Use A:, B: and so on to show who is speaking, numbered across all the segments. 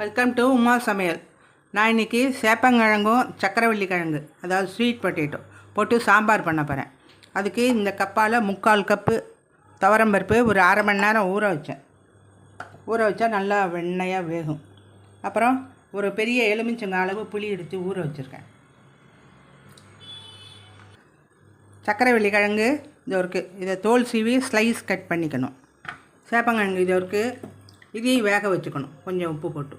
A: Welcome to Uma சமையல் நான் இன்றைக்கி சேப்பங்கிழங்கும் சக்கரவள்ளி கிழங்கு அதாவது ஸ்வீட் பொட்டேட்டோ போட்டு சாம்பார் பண்ண போகிறேன் அதுக்கு இந்த கப்பால் முக்கால் கப்பு துவரம்பருப்பு ஒரு அரை மணி நேரம் ஊற வச்சேன். ஊற வச்சா நல்லா வெண்ணையாக வேகும். அப்புறம் ஒரு பெரிய எலுமிச்சங்க அளவு புளி எடுத்து ஊற வச்சுருக்கேன். சக்கரவள்ளி கிழங்கு இது இருக்கு இதை தோல் சீவி ஸ்லைஸ் கட் பண்ணிக்கணும். சேப்பங்கிழங்கு இது இருக்கு இதையும் வேக வச்சுக்கணும். கொஞ்சம் உப்பு போட்டு.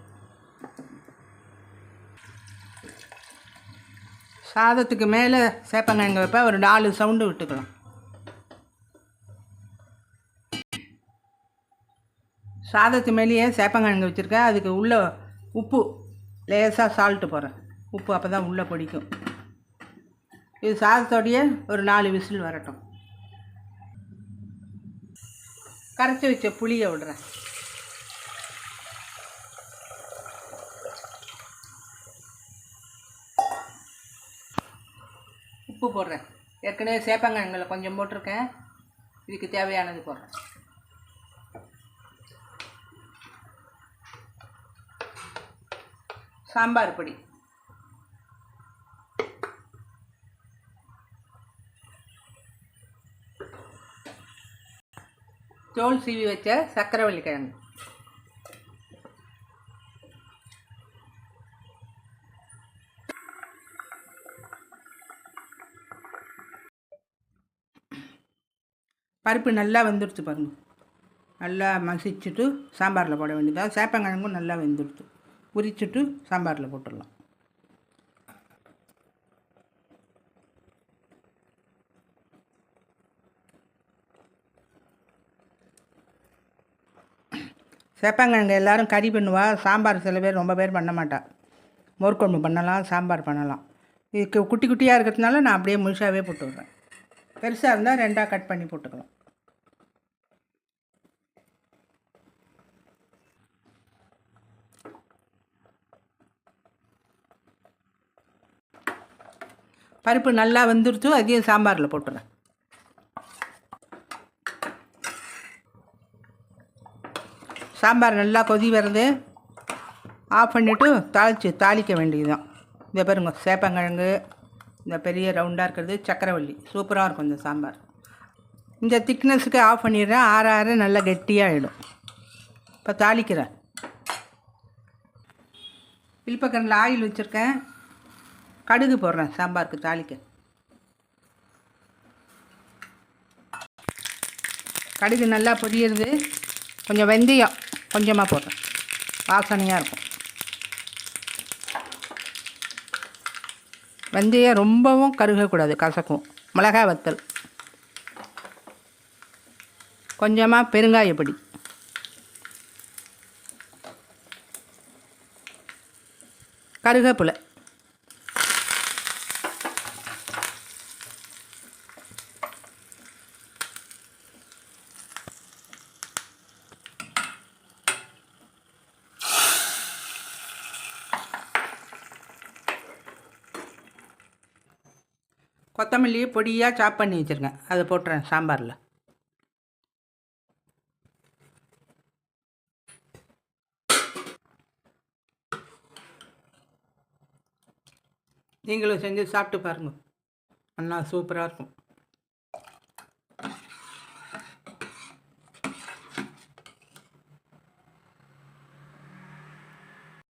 A: சாதத்துக்கு மேலே சேப்பங்கிழங்கு வைப்பேன் ஒரு நாலு சவுண்டு விட்டுக்கலாம் சாதத்து மேலேயே சேப்பங்கிழங்கு வச்சுருக்கேன் அதுக்கு உள்ளே உப்பு லேசாக சால்ட்டு போகிறேன் உப்பு அப்போ தான் உள்ளே பிடிக்கும். இது சாதத்தோடைய ஒரு நாலு விசில் வரட்டும். கரைச்சி வச்ச புளியை விடுறேன். உப்பு போடுறேன். ஏற்கனவே சேப்பங்கிழங்குல கொஞ்சம் போட்டிருக்கேன். இதுக்கு தேவையானது போடுறேன். சாம்பார் பொடி. தோல் சீவி வச்ச சக்கரவள்ளி கிழங்கு. பருப்பு நல்லா வெந்துடுச்சு பாருங்க. நல்லா மசிச்சுட்டு சாம்பாரில் போட வேண்டியதாக சேப்பங்கிழங்கும் நல்லா வெந்துடுச்சு. உரிச்சுட்டு சாம்பாரில் போட்டுடலாம். சேப்பங்கிழங்கு எல்லாரும் கறி பண்ணுவா. சாம்பார் சில பேர் ரொம்ப பேர் பண்ண மாட்டா. மோர்க்குழம்பு பண்ணலாம் சாம்பார் பண்ணலாம். இதுக்கு குட்டி குட்டியாக இருக்கிறதுனால நான் அப்படியே முழுசாகவே போட்டு விட்றேன் பெருசாக இருந்தால் ரெண்டாக கட் பண்ணி போட்டுக்கலாம். பருப்பு நல்லா வெந்துருச்சு அதையும் சாம்பாரில் போட்டுறேன். சாம்பார் நல்லா கொதி வருது. ஆஃப் பண்ணிவிட்டு தாளித்து தாளிக்க வேண்டியதுதான். இந்த பாருங்க சேப்பங்கிழங்கு இந்த பெரிய ரவுண்டாக இருக்கிறது சக்கரவள்ளி. சூப்பராக இருக்கும் இந்த சாம்பார். இந்த திக்னஸுக்கு ஆஃப் பண்ணிடுறேன் ஆற ஆற நல்லா கெட்டியாகிடும் இப்போ தாளிக்கிறேன். பில்பக்கரில் ஆயில் வச்சுருக்கேன். கடுகு போடுறேன் சாம்பாருக்கு தாளிக்க. கடுகு நல்லா பொரியுறது கொஞ்சம் வெந்தயம் கொஞ்சமாக போடுறேன். வாசனையாக இருக்கும். வெந்தயம் ரொம்பவும் கருகக்கூடாது கசக்கும். மிளகாய் வத்தல். கொஞ்சமாக பெருங்காயப்பொடி கருவேப்பிலை கொத்தமல்லி பொடியாக சாப் பண்ணி வச்சுருக்கேன். அதை போட்டுறேன் சாம்பாரில். நீங்களும் செஞ்சு சாப்பிட்டு பாருங்கள் அண்ணா சூப்பராக இருக்கும்.